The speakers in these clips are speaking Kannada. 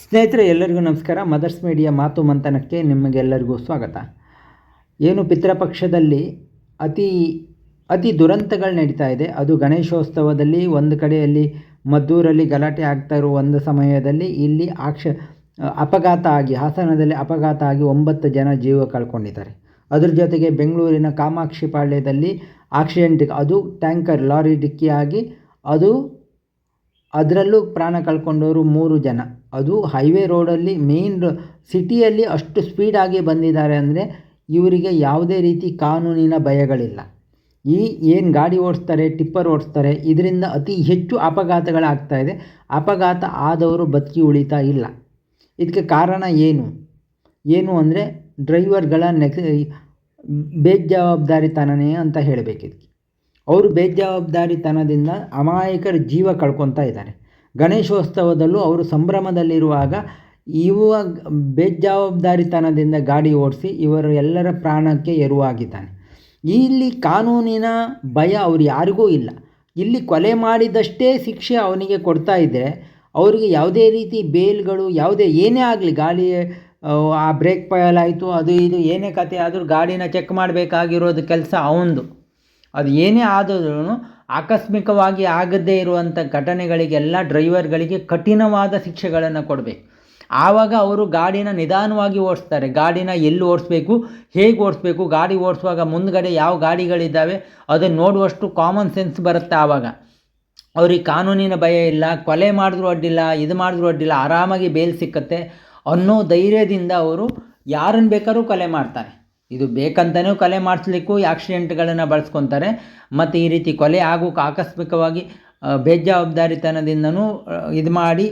ಸ್ನೇಹಿತರೆ, ಎಲ್ಲರಿಗೂ ನಮಸ್ಕಾರ. ಮದರ್ಸ್ ಮೀಡಿಯಾ ಮಾತು ಮಂಥನಕ್ಕೆ ನಿಮಗೆಲ್ಲರಿಗೂ ಸ್ವಾಗತ. ಏನು ಪಿತೃಪಕ್ಷದಲ್ಲಿ ಅತಿ ಅತಿ ದುರಂತಗಳು ನಡೀತಾ ಇದೆ. ಅದು ಗಣೇಶೋತ್ಸವದಲ್ಲಿ ಒಂದು ಕಡೆಯಲ್ಲಿ ಮದ್ದೂರಲ್ಲಿ ಗಲಾಟೆ ಆಗ್ತಾ ಇರುವ ಒಂದು ಸಮಯದಲ್ಲಿ ಇಲ್ಲಿ ಆಕ್ಷ, ಅಪಘಾತ ಆಗಿ, ಹಾಸನದಲ್ಲಿ ಅಪಘಾತ ಆಗಿ ಒಂಬತ್ತು ಜನ ಜೀವ ಕಳ್ಕೊಂಡಿದ್ದಾರೆ. ಅದ್ರ ಜೊತೆಗೆ ಬೆಂಗಳೂರಿನ ಕಾಮಾಕ್ಷಿ ಪಾಳ್ಯದಲ್ಲಿ ಆಕ್ಸಿಡೆಂಟ್, ಅದು ಟ್ಯಾಂಕರ್ ಲಾರಿ ಡಿಕ್ಕಿಯಾಗಿ, ಅದು ಅದರಲ್ಲೂ ಪ್ರಾಣ ಕಳ್ಕೊಂಡವರು ಮೂರು ಜನ. ಅದು ಹೈವೇ ರೋಡಲ್ಲಿ ಮೇನ್ ಸಿಟಿಯಲ್ಲಿ ಅಷ್ಟು ಸ್ಪೀಡಾಗಿ ಬಂದಿದ್ದಾರೆ ಅಂದರೆ ಇವರಿಗೆ ಯಾವುದೇ ರೀತಿ ಕಾನೂನಿನ ಭಯಗಳಿಲ್ಲ. ಈ ಏನು ಗಾಡಿ ಓಡಿಸ್ತಾರೆ, ಟಿಪ್ಪರ್ ಓಡಿಸ್ತಾರೆ, ಇದರಿಂದ ಅತಿ ಹೆಚ್ಚು ಅಪಘಾತಗಳಾಗ್ತಾ ಇದೆ. ಅಪಘಾತ ಆದವರು ಬದುಕಿ ಉಳಿತಾ ಇಲ್ಲ. ಇದಕ್ಕೆ ಕಾರಣ ಏನು? ಏನು ಅಂದರೆ ಡ್ರೈವರ್ಗಳ ನೆಕ್, ಬೇಜವಾಬ್ದಾರಿತನನೇ ಅಂತ ಹೇಳಬೇಕಿದಕ್ಕೆ ಅವರು ಬೇಜವಾಬ್ದಾರಿತನದಿಂದ ಅಮಾಯಕರ ಜೀವ ಕಳ್ಕೊತಾ ಇದ್ದಾರೆ. ಗಣೇಶೋತ್ಸವದಲ್ಲೂ ಅವರು ಸಂಭ್ರಮದಲ್ಲಿರುವಾಗ ಇವ ಬೇಜವಾಬ್ದಾರಿತನದಿಂದ ಗಾಡಿ ಓಡಿಸಿ ಇವರು ಎಲ್ಲರ ಪ್ರಾಣಕ್ಕೆ ಎರುವಾಗಿದ್ದಾನೆ. ಇಲ್ಲಿ ಕಾನೂನಿನ ಭಯ ಅವ್ರು ಯಾರಿಗೂ ಇಲ್ಲ. ಇಲ್ಲಿ ಕೊಲೆ ಮಾಡಿದಷ್ಟೇ ಶಿಕ್ಷೆ ಅವನಿಗೆ ಕೊಡ್ತಾ ಇದ್ದರೆ ಅವರಿಗೆ ಯಾವುದೇ ರೀತಿ ಬೇಲ್ಗಳು ಯಾವುದೇ ಏನೇ ಆಗಲಿ ಗಾಳಿ, ಆ ಬ್ರೇಕ್ ಪಯಲ್ ಆಯಿತು, ಅದು ಇದು ಏನೇ ಕತೆ ಆದರೂ ಗಾಡಿನ ಚೆಕ್ ಮಾಡಬೇಕಾಗಿರೋದು ಕೆಲಸ ಅವಂದು. ಅದು ಏನೇ ಆದರೂ ಆಕಸ್ಮಿಕವಾಗಿ ಆಗದೇ ಇರುವಂಥ ಘಟನೆಗಳಿಗೆಲ್ಲ ಡ್ರೈವರ್ಗಳಿಗೆ ಕಠಿಣವಾದ ಶಿಕ್ಷೆಗಳನ್ನು ಕೊಡಬೇಕು. ಆವಾಗ ಅವರು ಗಾಡಿನ ನಿಧಾನವಾಗಿ ಓಡಿಸ್ತಾರೆ. ಗಾಡಿನ ಎಲ್ಲಿ ಓಡಿಸ್ಬೇಕು, ಹೇಗೆ ಓಡಿಸ್ಬೇಕು, ಗಾಡಿ ಓಡಿಸುವಾಗ ಮುಂದ್ಗಡೆ ಯಾವ ಗಾಡಿಗಳಿದ್ದಾವೆ, ಅದನ್ನು ನೋಡುವಷ್ಟು ಕಾಮನ್ ಸೆನ್ಸ್ ಬರುತ್ತೆ ಆವಾಗ. ಅವ್ರಿಗೆ ಕಾನೂನಿನ ಭಯ ಇಲ್ಲ, ಕೊಲೆ ಮಾಡಿದ್ರು ಅಡ್ಡಿಲ್ಲ, ಇದು ಮಾಡಿದ್ರು ಅಡ್ಡಿಲ್ಲ, ಆರಾಮಾಗಿ ಬೇಲ್ ಸಿಕ್ಕತ್ತೆ ಅನ್ನೋ ಧೈರ್ಯದಿಂದ ಅವರು ಯಾರನ್ನು ಬೇಕಾದ್ರೂ ಕೊಲೆ ಮಾಡ್ತಾರೆ. ಇದು ಬೇಕಂತಲೂ ಕೊಲೆ ಮಾಡಿಸ್ಲಿಕ್ಕೂ ಆಕ್ಸಿಡೆಂಟ್ಗಳನ್ನು ಬಳಸ್ಕೊತಾರೆ. ಮತ್ತು ಈ ರೀತಿ ಕೊಲೆ ಆಗೋಕೆ ಆಕಸ್ಮಿಕವಾಗಿ ಬೇಜವಾಬ್ದಾರಿತನದಿಂದನೂ ಇದು ಮಾಡಿ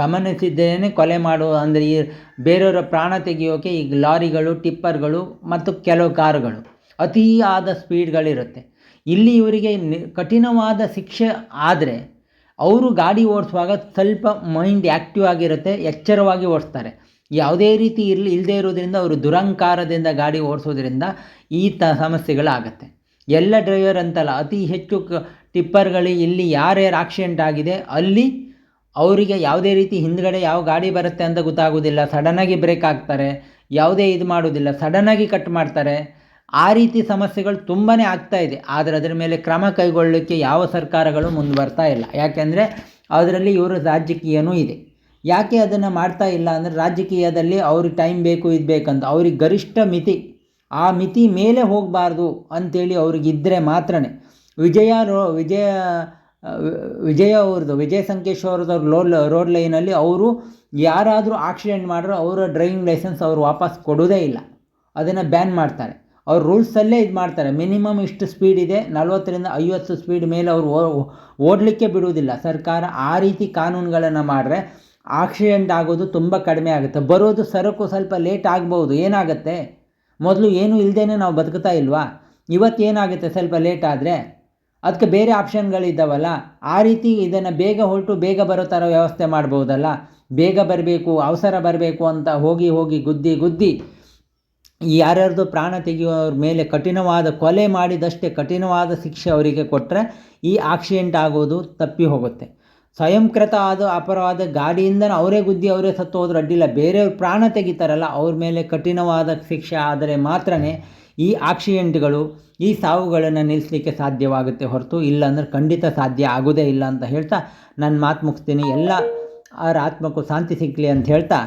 ಗಮನಿಸಿದ್ದೇನೆ ಕೊಲೆ ಮಾಡುವ ಅಂದರೆ ಈ ಬೇರೆಯವರ ಪ್ರಾಣ ತೆಗೆಯೋಕೆ ಈಗ ಲಾರಿಗಳು, ಟಿಪ್ಪರ್ಗಳು ಮತ್ತು ಕೆಲವು ಕಾರುಗಳು ಅತಿಯಾದ ಸ್ಪೀಡ್ಗಳಿರುತ್ತೆ. ಇಲ್ಲಿ ಇವರಿಗೆ ಕಠಿಣವಾದ ಶಿಕ್ಷೆ ಆದರೆ ಅವರು ಗಾಡಿ ಓಡಿಸುವಾಗ ಸ್ವಲ್ಪ ಮೈಂಡ್ ಆ್ಯಕ್ಟಿವ್ ಆಗಿರುತ್ತೆ, ಎಚ್ಚರವಾಗಿ ಓಡಿಸ್ತಾರೆ. ಯಾವುದೇ ರೀತಿ ಇರಲಿ ಇಲ್ಲದೇ ಇರೋದ್ರಿಂದ ಅವರು ದುರಂಕಾರದಿಂದ ಗಾಡಿ ಓಡಿಸೋದ್ರಿಂದ ಈ ತ ಸಮಸ್ಯೆಗಳಾಗತ್ತೆ. ಎಲ್ಲ ಡ್ರೈವರ್ ಅಂತಲ್ಲ, ಅತಿ ಹೆಚ್ಚು ಕ ಟಿಪ್ಪರ್ಗಳು ಇಲ್ಲಿ ಯಾರ್ಯಾರು ಆಕ್ಸಿಡೆಂಟ್ ಆಗಿದೆ, ಅಲ್ಲಿ ಅವರಿಗೆ ಯಾವುದೇ ರೀತಿ ಹಿಂದ್ಗಡೆ ಯಾವ ಗಾಡಿ ಬರುತ್ತೆ ಅಂತ ಗೊತ್ತಾಗೋದಿಲ್ಲ ಸಡನ್ನಾಗಿ ಬ್ರೇಕ್ ಆಗ್ತಾರೆ ಯಾವುದೇ ಇದು ಮಾಡೋದಿಲ್ಲ ಸಡನ್ನಾಗಿ ಕಟ್ ಮಾಡ್ತಾರೆ. ಆ ರೀತಿ ಸಮಸ್ಯೆಗಳು ತುಂಬಾ ಆಗ್ತಾ ಇದೆ. ಆದರೆ ಅದರ ಮೇಲೆ ಕ್ರಮ ಕೈಗೊಳ್ಳಲಿಕ್ಕೆ ಯಾವ ಸರ್ಕಾರಗಳು ಮುಂದೆ ಬರ್ತಾ ಇಲ್ಲ. ಯಾಕೆಂದರೆ, ಅದರಲ್ಲಿ ಇವರು ರಾಜಕೀಯನೂ ಇದೆ. ಯಾಕೆ ಅದನ್ನು ಮಾಡ್ತಾ ಇಲ್ಲ ಅಂದರೆ ರಾಜಕೀಯದಲ್ಲಿ ಅವ್ರಿಗೆ ಟೈಮ್ ಬೇಕು, ಇದು ಬೇಕಂತ ಅವ್ರಿಗೆ ಗರಿಷ್ಠ ಮಿತಿ. ಆ ಮಿತಿ ಮೇಲೆ ಹೋಗಬಾರ್ದು ಅಂಥೇಳಿ ಅವ್ರಿಗಿದ್ದರೆ ಮಾತ್ರ ವಿಜಯ ರೋ, ವಿಜಯ ವಿಜಯ ಅವ್ರದ್ದು, ವಿಜಯ ಸಂಕೇಶ್ವರದ ಲೋಡ್ ರೋಡ್ ಲೈನಲ್ಲಿ ಅವರು ಯಾರಾದರೂ ಆಕ್ಸಿಡೆಂಟ್ ಮಾಡಿದ್ರು ಅವರ ಡ್ರೈವಿಂಗ್ ಲೈಸೆನ್ಸ್ ಅವರು ವಾಪಸ್ ಕೊಡೋದೇ ಇಲ್ಲ. ಅದನ್ನು ಬ್ಯಾನ್ ಮಾಡ್ತಾರೆ. ಅವ್ರು ರೂಲ್ಸಲ್ಲೇ ಇದು ಮಾಡ್ತಾರೆ. ಮಿನಿಮಮ್ ಇಷ್ಟು ಸ್ಪೀಡ್ ಇದೆ, ನಲ್ವತ್ತರಿಂದ ಐವತ್ತು ಸ್ಪೀಡ್ ಮೇಲೆ ಅವರು ಓಡಲಿಕ್ಕೆ ಬಿಡುವುದಿಲ್ಲ. ಸರ್ಕಾರ ಆ ರೀತಿ ಕಾನೂನುಗಳನ್ನು ಮಾಡಿದ್ರೆ ಆಕ್ಸಿಡೆಂಟ್ ಆಗೋದು ತುಂಬ ಕಡಿಮೆ ಆಗುತ್ತೆ. ಬರೋದು ಸರಕು ಸ್ವಲ್ಪ ಲೇಟ್ ಆಗ್ಬೋದು. ಏನಾಗುತ್ತೆ? ಮೊದಲು ಏನೂ ಇಲ್ಲದೇ ನಾವು ಬದುಕ್ತಾ ಇಲ್ವಾ? ಇವತ್ತು ಏನಾಗುತ್ತೆ ಸ್ವಲ್ಪ ಲೇಟ್ ಆದರೆ? ಅದಕ್ಕೆ ಬೇರೆ ಆಪ್ಷನ್ಗಳಿದ್ದಾವಲ್ಲ. ಆ ರೀತಿ ಇದನ್ನು ಬೇಗ ಹೊರಟು ಬೇಗ ಬರೋ ಥರ ವ್ಯವಸ್ಥೆ ಮಾಡ್ಬೋದಲ್ಲ. ಬೇಗ ಬರಬೇಕು, ಅವಸರ ಬರಬೇಕು ಅಂತ ಹೋಗಿ ಹೋಗಿ ಗುದ್ದಿ ಗುದ್ದಿ ಯಾರ್ಯಾರ್ದು ಪ್ರಾಣ ತೆಗೆಯೋರ ಮೇಲೆ ಕಠಿಣವಾದ ಕೊಲೆ ಮಾಡಿದಷ್ಟೇ ಕಠಿಣವಾದ ಶಿಕ್ಷೆ ಅವರಿಗೆ ಕೊಟ್ಟರೆ ಈ ಆಕ್ಸಿಡೆಂಟ್ ಆಗೋದು ತಪ್ಪಿ ಹೋಗುತ್ತೆ. ಸ್ವಯಂಕೃತ ಆದ ಅಪರಾಧ ಗಾಡಿಯಿಂದ ಅವರೇ ಗುದ್ದಿ ಅವರೇ ಸತ್ತು ಹೋದ್ರೆ ಅಡ್ಡಿಲ್ಲ ಬೇರೆಯವ್ರ ಪ್ರಾಣ ತೆಗಿತಾರಲ್ಲ, ಅವ್ರ ಮೇಲೆ ಕಠಿಣವಾದ ಶಿಕ್ಷೆ ಆದರೆ ಮಾತ್ರ ಈ ಆಕ್ಸಿಡೆಂಟ್ಗಳು, ಈ ಸಾವುಗಳನ್ನು ನಿಲ್ಲಿಸಲಿಕ್ಕೆ ಸಾಧ್ಯವಾಗುತ್ತೆ ಹೊರತು ಇಲ್ಲಾಂದ್ರೆ ಖಂಡಿತ ಸಾಧ್ಯ ಆಗೋದೇ ಇಲ್ಲ ಅಂತ ಹೇಳ್ತಾ, ನನ್ನ ಮಾತು ಮುಗಿಸ್ತೀನಿ. ಎಲ್ಲ ಅವರ ಆತ್ಮಕ್ಕೂ ಶಾಂತಿ ಸಿಗಲಿ ಅಂತ ಹೇಳ್ತಾ